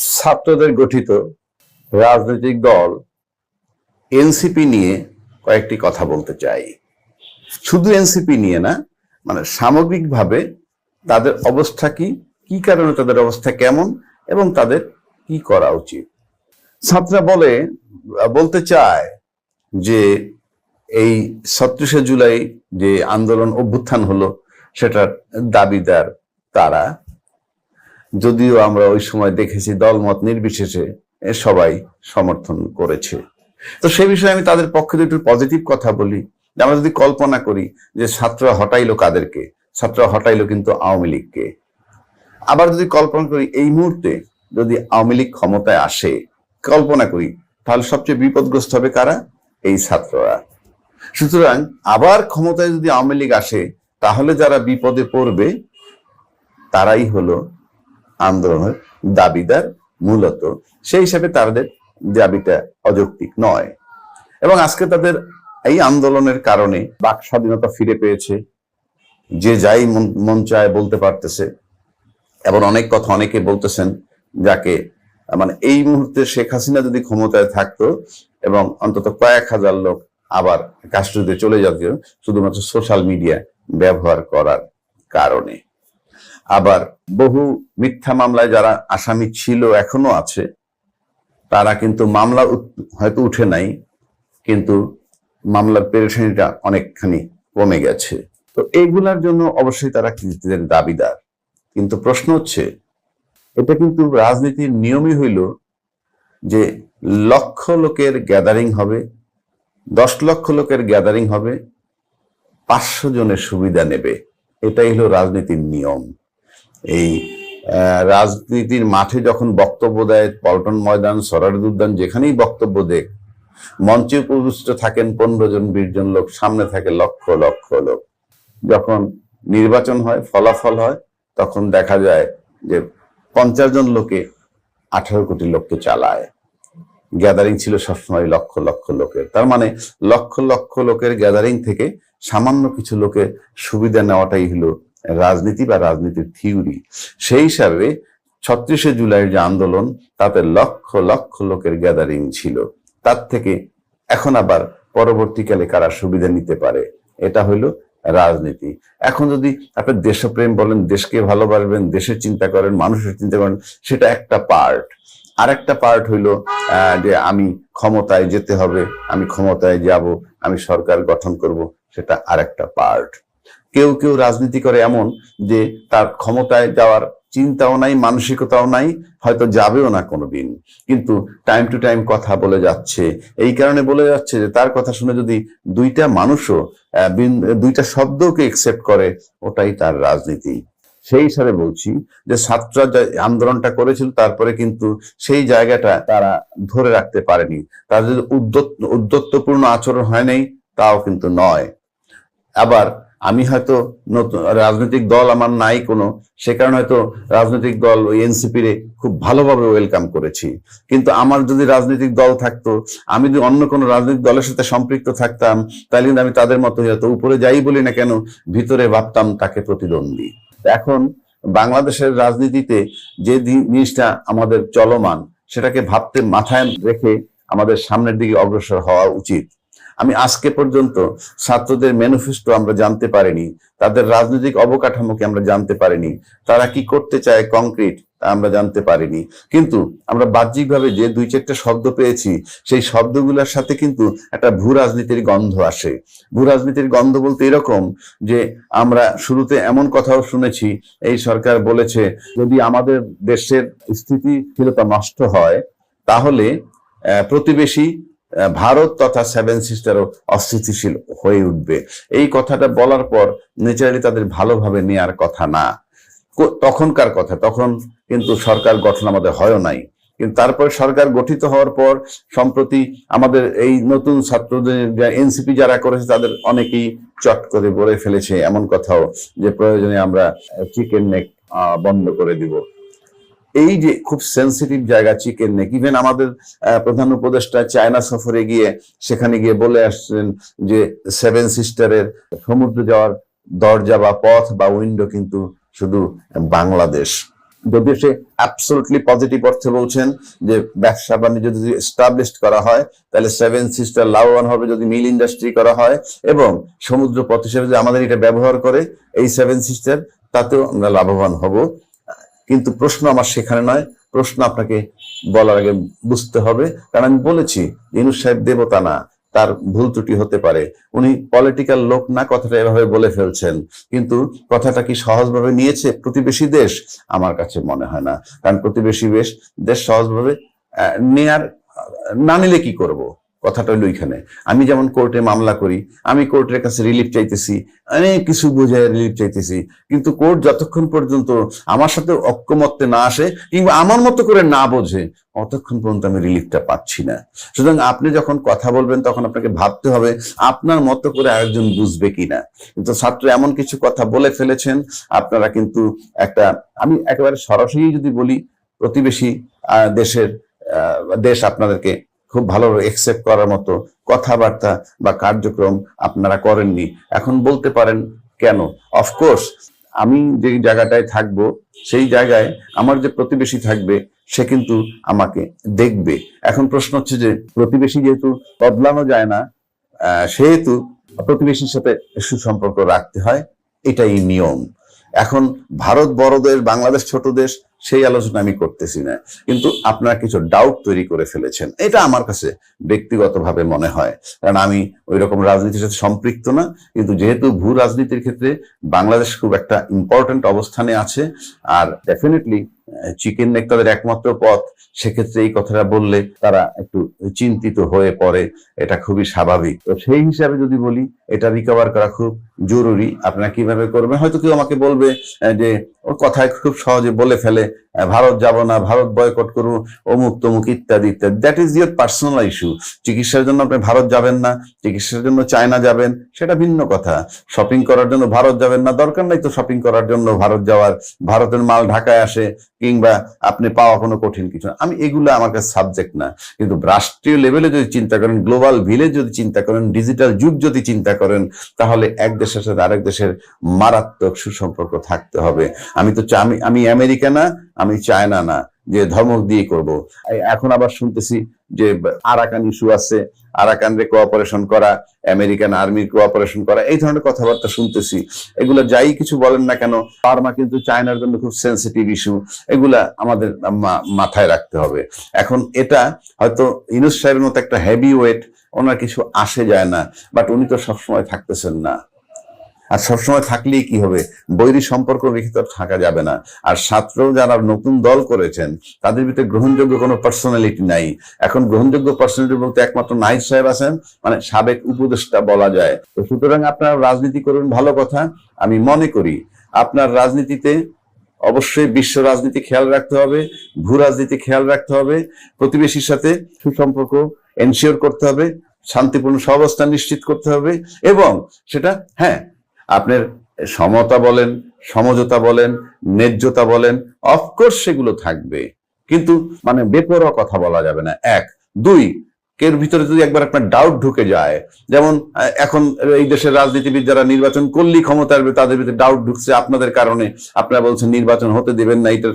ছাত্রদের গঠিত রাজনৈতিক দল এনসিপি নিয়ে কয়েকটি কথা বলতে চাই। শুধু এনসিপি নিয়ে না মানে সামগ্রিকভাবে তাদের অবস্থা কি কি কারণে তাদের অবস্থা কেমন এবং তাদের কি করা উচিত? ছাত্ররা বলে, বলতে চায় যে এই ছত্রিশে জুলাই যে আন্দোলন অভ্যুত্থান হলো, সেটার দাবিদার তারা। যদিও আমরা ওই সময় দেখেছি দলমত নির্বিশেষে সবাই সমর্থন করেছে। তো সে বিষয়ে আমি তাদের পক্ষে একটু পজিটিভ কথা বলি আমরা যদি কল্পনা করি যে ছাত্ররা হটাইলো কাদেরকে, ছাত্ররা হটাইলো কিন্তু আওয়ামী লীগকে। আবার যদি কল্পনা করি এই মুহূর্তে যদি আওয়ামী লীগ ক্ষমতায় আসে, কল্পনা করি, তাহলে সবচেয়ে বিপদগ্রস্ত হবে কারা? এই ছাত্ররা। সুতরাং আবার ক্ষমতায় যদি আওয়ামী লীগ আসে, তাহলে যারা বিপদে পড়বে, তারাই হলো আন্দোলনের দাবিদার মূলত। সেই হিসাবে তাদের দাবিটা অযৌক্তিক নয়। এবং আজকে তাদের এই আন্দোলনের কারণে বাক স্বাধীনতা ফিরে পেয়েছে। যে যাই মন- চায় বলতে পারতেছে। এবং অনেক কথা অনেকে বলতেছেন যাকে মানে এই মুহূর্তে শেখ হাসিনা যদি ক্ষমতায় থাকতো এবং অন্তত কয়েক হাজার লোক আবার কাস্টডিতে চলে যেত, শুধুমাত্র সোশ্যাল মিডিয়া ব্যবহার করার কারণে। আবার বহু মিথ্যা মামলায় যারা আসামি ছিল, এখনও আছে, তারা কিন্তু মামলা হয়তো উঠে নাই, কিন্তু মামলার পেরেশানিটা অনেকখানি কমে গেছে। তো এইগুলার জন্য অবশ্যই তারা কৃতিদের দাবিদার। কিন্তু প্রশ্ন হচ্ছে, এটা কিন্তু রাজনীতির নিয়মই হইল যে লক্ষ লোকের গ্যাদারিং হবে, দশ লক্ষ লোকের গ্যাদারিং হবে, পাঁচশো জনের সুবিধা নেবে। এটাই হলো রাজনীতির নিয়ম। এই রাজনীতির মাঠে যখন বক্তব্য দেয় পল্টন ময়দান সরারদ উদ্যান যেখানেই বক্তব্য দেয়, মঞ্চে উপবিষ্ট থাকেন পনেরো জন, বিশ জন লোক, সামনে থাকে লক্ষ লক্ষ লোক। যখন নির্বাচন হয়, ফলাফল হয়, তখন দেখা যায় যে পঞ্চাশ জন লোকে আঠারো কোটি লোককে চালায়। গ্যাদারিং ছিল সবসময় লক্ষ লক্ষ লোকের। তার মানে লক্ষ লক্ষ লোকের গ্যাদারিং থেকে সামান্য কিছু লোকের সুবিধা নেওয়াটাই হলো রাজনীতি বা রাজনীতির থিওরি। সেই হিসাবে ছত্রিশে জুলাইয়ের যে আন্দোলন, তাতে লক্ষ লক্ষ লোকের গ্যাদারিং ছিল। তার থেকে এখন আবার পরবর্তীকালে কারা সুবিধা নিতে পারে, এটা হইল রাজনীতি। এখন যদি আপনি দেশপ্রেম বলেন, দেশকে ভালোবাসবেন, দেশের চিন্তা করেন, মানুষের চিন্তা করেন, সেটা একটা পার্ট। আরেকটা পার্ট হইল যে আমি ক্ষমতায় যেতে হবে, আমি ক্ষমতায় যাব, আমি সরকার গঠন করব, সেটা আরেকটা পার্ট। কেউ কেউ রাজনীতি করে এমন যে তার ক্ষমতায় যাওয়ার চিন্তাও নাই, মানসিকতাও নাই, হয়তো যাবেও না কোনোদিন। কিন্তু টাইম টু টাইম কথা বলে যাচ্ছে। এই কারণে বলে যাচ্ছে যে তার কথা শুনে যদি দুইটা মানুষও দুইটা শব্দকে একসেপ্ট করে, ওটাই তার রাজনীতি। সেই হিসাবে বলছি যে ছাত্ররা আন্দোলনটা করেছিল, তারপরে কিন্তু সেই জায়গাটা তারা ধরে রাখতে পারেনি। তাদের উদ্যত, উদ্যত্তপূর্ণ আচরণ হয় নাই, তাও কিন্তু নয়। আবার আমি হয়তো নতুন রাজনৈতিক দল আমার নাই কোনো, সে কারণে হয়তো রাজনৈতিক দল ওই এনসিপি রে খুব ভালোভাবে ওয়েলকাম করেছি। কিন্তু আমার যদি রাজনৈতিক দল থাকতো, আমি যদি অন্য কোনো রাজনৈতিক দলের সাথে সম্পৃক্ত থাকতাম, তাহলে কিন্তু আমি তাদের মতো হতো উপরে যাই বলি না কেন, ভিতরে ভাবতাম তাকে প্রতিদ্বন্দ্বী। এখন বাংলাদেশের রাজনীতিতে যে জিনিসটা আমাদের চলমান, সেটাকে ভাবতে মাথায় রেখে আমাদের সামনের দিকে অগ্রসর হওয়া উচিত। আমি আজকে পর্যন্ত ছাত্রদের ম্যানিফেস্টো আমরা জানতে পারিনি, তাদের রাজনৈতিক অবকাঠামোকে আমরা জানতে পারিনি, তারা কি করতে চায় কংক্রিট আমরা জানতে পারিনি। কিন্তু আমরা বাহ্যিকভাবে যে দুই চারটা শব্দ পেয়েছি, সেই শব্দগুলোর সাথে কিন্তু একটা ভূ রাজনীতির গন্ধ আসে। ভূ রাজনীতির গন্ধ বলতে এরকম যে আমরা শুরুতে এমন কথাও শুনেছি, এই সরকার বলেছে, যদি আমাদের দেশের স্থিতিশীলতা নষ্ট হয়, তাহলে প্রতিবেশী ভারত তথা সেভেন সিস্টারও অস্থিতিশীল হয়ে উঠবে। এই কথাটা বলার পর নেচারালি তাদের ভালোভাবে নেয়ার কথা না। তখনকার কথা, তখন কিন্তু সরকার গঠন আমাদের হয় নাই। কিন্তু তারপর সরকার গঠিত হওয়ার পর সম্প্রতি আমাদের এই নতুন ছাত্রদের এনসিপি যারা করেছে তাদের অনেকেই চট করে বলে ফেলেছে এমন কথাও যে প্রয়োজনে আমরা চিকেন নেক বন্ধ করে দিব। এই যে খুব সেন্সিটিভ জায়গা চিকেন নেক ইভেন আমাদের প্রধান উপদেষ্টা চায়না সফরে গিয়ে সেখানে গিয়ে বলে আসছেন যে সেভেন সিস্টারের সমুদ্র যাওয়ার দরজা বা পথ বা উইন্ডো কিন্তু শুধু বাংলাদেশ। যদিও সে অ্যাবসোলুটলি পজিটিভ অর্থে বলছেন যে ব্যবসা বাণিজ্য যদি এস্টাবলিশ করা হয়, তাহলে সেভেন সিস্টার লাভবান হবে যদি মিল ইন্ডাস্ট্রি করা হয় এবং সমুদ্র পথ হিসেবে যদি আমাদের এটা ব্যবহার করে, এই সেভেন সিস্টার তাতেও আমরা লাভবান হব। কিন্তু প্রশ্ন আমার সেখানে নয়, প্রশ্ন আপনাকে বলার আগে বুঝতে হবে। কারণ আমি বলেছি, ইনুস সাহেব দেবতা না, তার ভুল ত্রুটি হতে পারে। উনি পলিটিক্যাল লোক না, কথাটা এভাবে বলে ফেলছেন। কিন্তু কথাটা কি সহজভাবে নিয়েছে প্রতিবেশী দেশ? আমার কাছে মনে হয় না। কারণ প্রতিবেশী দেশ দেশ সহজভাবে নেয়ার, না নিলে কি করব? কথাটা হলো ওইখানে আমি যেমন কোর্টে মামলা করি, আমি কোর্টের কাছে রিলিফ চাইতেছি, অনেক কিছু বোঝায় রিলিফ চাইতেছি। কিন্তু কোর্ট যতক্ষণ পর্যন্ত আমার সাথে ঐক্যমত্যে না আসে কিংবা আমার মতো করে না বোঝে, অতক্ষণ পর্যন্ত আমি রিলিফটা পাচ্ছি না। সুতরাং আপনি যখন কথা বলবেন, তখন আপনাকে ভাবতে হবে, আপনার মতো করে আরেকজন বুঝবে কিনা। কিন্তু ছাত্র এমন কিছু কথা বলে ফেলেছেন, আপনারা কিন্তু একটা, আমি একেবারে সরাসরি যদি বলি, প্রতিবেশী দেশের দেশ আপনাদেরকে খুব ভালোভাবে একসেপ্ট করার মতো কথাবার্তা বা কার্যক্রম আপনারা করেননি। এখন বলতে পারেন, কেন? অফকোর্স আমি যে জায়গাটায় থাকব, সেই জায়গায় আমার যে প্রতিবেশী থাকবে, সে কিন্তু আমাকে দেখবে। এখন প্রশ্ন হচ্ছে যে, প্রতিবেশী যেহেতু বদলানো যায় না সেহেতু প্রতিবেশীর সাথে সুসম্পর্ক রাখতে হয়, এটাই নিয়ম। এখন ভারত বড় দেশ বাংলাদেশ ছোট দেশ সেই আলোচনা আমি করতেছি না। কিন্তু আপনারা কিছু ডাউট তৈরি করে ফেলেছেন। এটা আমার কাছে ব্যক্তিগতভাবে মনে হয়। কারণ আমি ওই রকম রাজনীতির সাথে সম্পৃক্ত না। কিন্তু যেহেতু ভূ রাজনীতির ক্ষেত্রে বাংলাদেশ খুব একটা ইম্পর্টেন্ট অবস্থানে আছে, আর ডেফিনেটলি চিকেন নেক তাদের একমাত্র পথ, সেক্ষেত্রে এই কথাটা বললে তারা একটু চিন্তিত হয়ে পড়ে। এটা খুবই স্বাভাবিক। তো সেই হিসাবে যদি বলি, এটা রিকভার করা খুব জরুরি। আপনারা কীভাবে করবেন? হয়তো কেউ আমাকে বলবে যে ওর কথায় খুব সহজে বলে ফেলে ভারত যাব না, ভারত বয়কট করু অমুক তমুক ইত্যাদি ইত্যাদি। That is your personal issue চিকিৎসার জন্য আপনি ভারত যাবেন না, চিকিৎসার জন্য চায়না যাবেন, সেটা ভিন্ন কথা। শপিং করার জন্য ভারত যাবেন না, দরকার নাই তো শপিং করার জন্য ভারত যাওয়ার। ভারতের মাল ঢাকায় আসে, কিংবা আপনি পাওয়া কোনো কঠিন কিছু। আমি এগুলো আমার কাছে সাবজেক্ট না। কিন্তু রাষ্ট্রীয় লেভেলে যদি চিন্তা করেন গ্লোবাল ভিলেজ যদি চিন্তা করেন ডিজিটাল যুগ যদি চিন্তা করেন, তাহলে এক দেশের সাথে আরেক দেশের মারাত্মক সুসম্পর্ক থাকতে হবে। আমি তো আমি আমি আমেরিকা না, আমি চায়না না, যে ধমক দিয়ে করব। এখন আবার শুনতেছি যে আরাকান ইস্যু আছে আরাকান রে কোঅপারেশন করা, আমেরিকান আর্মির কোঅপারেশন করা, এই ধরনের কথাবার্তা শুনতেছি। এগুলো যাই কিছু বলেন না কেন ফার্মা কিন্তু চায়নার জন্য খুব সেন্সিটিভ ইস্যু এগুলা আমাদের মাথায় রাখতে হবে। এখন এটা হয়তো ইনুস সাহেবের মতো একটা হেভি ওয়েট ওনার কিছু আসে যায় না বাট উনি তো সবসময় থাকতেছেন না। আর সবসময় থাকলেই কি হবে? বৈরী সম্পর্ক রেখে তো থাকা যাবে না। আর ছাত্র যারা নতুন দল করেছেন, তাদের ভিতরে গ্রহণযোগ্য কোনো পার্সোনালিটি নাই। এখন গ্রহণযোগ্য পার্সোনালিটি বলতে একমাত্র নাইট সাহেব আছেন মানে সাবেক উপদেষ্টা বলা যায়। তো সুতরাং আপনার রাজনীতি করুন, ভালো কথা। আমি মনে করি, আপনার রাজনীতিতে অবশ্যই বিশ্ব রাজনীতি খেয়াল রাখতে হবে, ভূ রাজনীতি খেয়াল রাখতে হবে, প্রতিবেশীর সাথে সুসম্পর্ক এনশিওর করতে হবে, শান্তিপূর্ণ সহাবস্থান নিশ্চিত করতে হবে এবং সেটা হ্যাঁ আপনার সমতা বলেন, সমঝোতা বলেন, ন্যায্যতা বলেন অফকোর্স সেগুলো থাকবে। কিন্তু মানে বেপরোয়া কথা বলা যাবে না। এক। দুই, এর ভিতরে যদি একবার আপনার ডাউট ঢুকে যায়, যেমন এখন এই দেশের রাজনীতিবিদ যারা নির্বাচন করলেই ক্ষমতার ভিতরে তাদের ভিতরে ডাউট ঢুকছে আপনাদের কারণে। আপনারা বলছেন নির্বাচন হতে দিবেন না এটা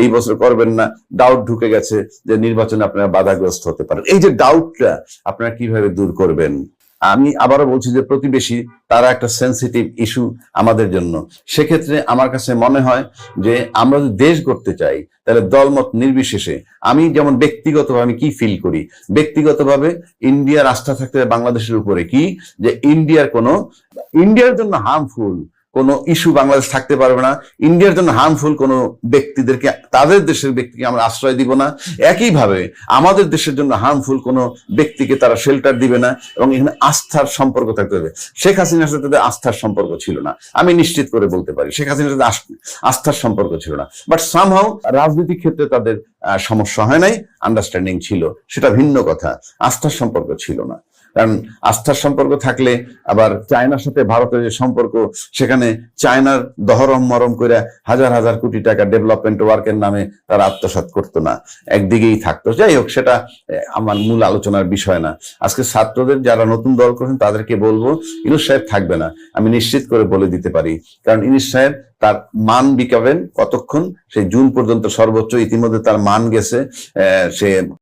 এই বছর করবেন না। ডাউট ঢুকে গেছে যে নির্বাচনে আপনারা বাধাগ্রস্ত হতে পারেন। এই যে ডাউটটা আপনারা কীভাবে দূর করবেন? আমি আবারও বলছি যে প্রতিবেশী, তারা একটা সেন্সিটিভ ইস্যু আমাদের জন্য। সেক্ষেত্রে আমার কাছে মনে হয় যে আমরা যদি দেশ করতে চাই, তাহলে দলমত নির্বিশেষে আমি যেমন ব্যক্তিগতভাবে আমি কি ফিল করি? ব্যক্তিগতভাবে ইন্ডিয়ার আস্থা থাকতে বাংলাদেশের উপরে। কি? যে ইন্ডিয়ার কোনো, ইন্ডিয়ার জন্য হার্মফুল কোনো ইস্যু বাংলাদেশ থাকতে পারবে না। ইন্ডিয়ার জন্য হার্মফুল কোনো ব্যক্তিদেরকে, তাদের দেশের ব্যক্তিকে আমরা আশ্রয় দিব না। একইভাবে আমাদের দেশের জন্য হার্মফুল কোনো ব্যক্তিকে তারা শেল্টার দিবে না এবং এখানে আস্থার সম্পর্ক থাকতে হবে। শেখ হাসিনার সাথে তাদের আস্থার সম্পর্ক ছিল না। আমি নিশ্চিত করে বলতে পারি, শেখ হাসিনার সাথে আস্থার সম্পর্ক ছিল না। বাট সামহাও রাজনৈতিক ক্ষেত্রে তাদের সমস্যা হয় নাই আন্ডারস্ট্যান্ডিং ছিল, সেটা ভিন্ন কথা। আস্থার সম্পর্ক ছিল না। কারণ আস্থার সম্পর্ক থাকলে আবার চায়নার সাথে ভারতের যে সম্পর্ক, সেখানে চায়নার দহরম মরম করে হাজার হাজার কোটি টাকা ডেভেলপমেন্ট ওয়ার্কের নামে তারা আত্মসাৎ করতো না। একদিকেই থাকতো। যাই হোক, সেটা আমার মূল আলোচনার বিষয় না। আজকে ছাত্রদের যারা নতুন দল করেন তাদেরকে বলব, ইনুস সাহেব থাকবে না। আমি নিশ্চিত করে বলে দিতে পারি। কারণ ইনুস সাহেব তার মান বিকাবেন কতক্ষণ? সেই জুন পর্যন্ত সর্বোচ্চ ইতিমধ্যে তার মান গেছে সে